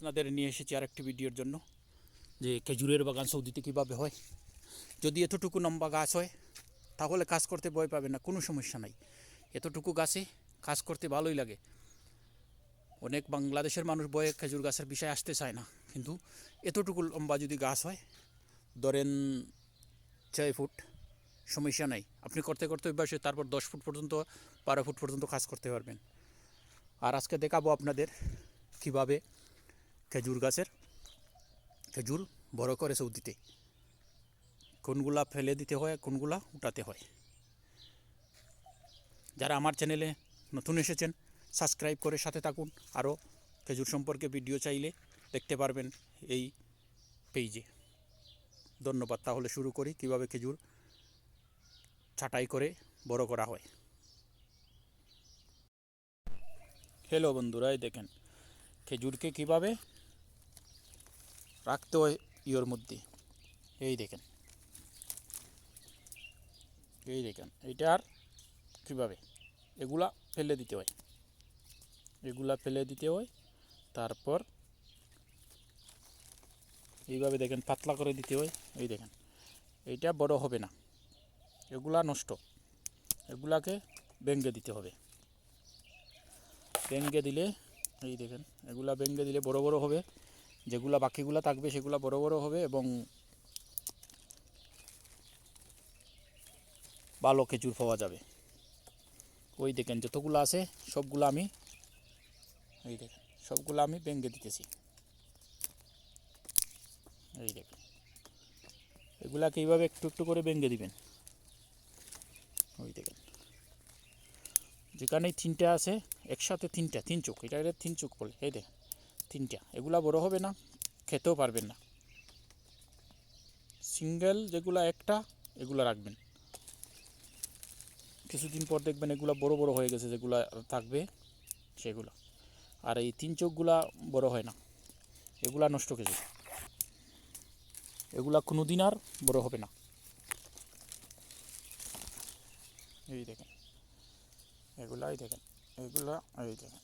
আপনাদের নিয়ে এসেছি আর একটি ভিডিওর জন্য যে খেজুরের বাগান সৌদিতে কীভাবে হয়। যদি এতটুকু লম্বা গাছ হয়, তাহলে কাজ করতে ভয় পাবেন না, কোনো সমস্যা নাই। এতটুকু গাছে কাজ করতে ভালোই লাগে। অনেক বাংলাদেশের মানুষ বয়ে খেজুর গাছের বিষয়ে আসতে চায় না, কিন্তু এতটুকু লম্বা যদি গাছ হয়, ধরেন ছয় ফুট, সমস্যা নাই। আপনি করতে করতে অভ্যাস তারপর দশ ফুট পর্যন্ত, বারো ফুট পর্যন্ত কাজ করতে পারবেন। আর আজকে দেখাবো আপনাদের কীভাবে খেজুর গাছের, খেজুর বড় করে সৌদিতে। কোনগুলা ফেলে দিতে হয়, কোনগুলা উঠাতে হয়। যারা আমার চ্যানেলে নতুন এসেছেন, সাবস্ক্রাইব করে সাথে থাকুন। আরও খেজুর সম্পর্কে ভিডিও চাইলে দেখতে পারবেন এই পেজে। ধন্যবাদ। তাহলে শুরু করি, কীভাবে খেজুর ছাঁটাই করে বড় করা হয়। হ্যালো বন্ধুরা দেখেন, খেজুরকে কীভাবে রাখতে হয় ইয়োর মধ্যে। এই দেখেন। এই দেখেন, এইটা আর কীভাবে? এগুলা ফেলে দিতে হয়। এগুলা ফেলে দিতে হয়, তারপর এইভাবে দেখেন, পাতলা করে দিতে হয়। এই দেখেন, এইটা বড় হবে না। এগুলা নষ্ট। এগুলাকে ভেঙ্গে দিতে হবে। ভেঙ্গে দিলে, এই দেখেন, এগুলা ভেঙ্গে দিলে বড় বড় হবে। যেগুলা বাকিগুলা থাকবে সেগুলো বড় বড় হবে এবং ভালো খেজুর পাওয়া যাবে। ওই দেখেন যতগুলো আছে, সবগুলো আমি এই দেখেন, সবগুলো আমি ভেঙ্গে দিতেছি। এই দেখেন, এগুলাকে এইভাবে একটু একটু করে ভেঙ্গে দিবেন। ওই দেখেন যেখানে তিনটা আছে, একসাথে তিনটা, তিন চোখ, এটা এটা তিন চোখ বলে, এই দেখেন। তিনটা। এগুলা বড় হবে না, খেতেও পারবেন না। সিঙ্গেল যেগুলা একটা, এগুলা রাখবেন। কিছুদিন পর দেখবেন এগুলা বড় বড় হয়ে গেছে, যেগুলা থাকবে সেগুলো। আর এই তিন চোখগুলা বড় হয় না। এগুলা নষ্ট হয়ে কিছু এগুলা কোনো দিন আর বড় হবে না। এই দেখেন। এগুলাই দেখেন। এগুলা, এই দেখেন।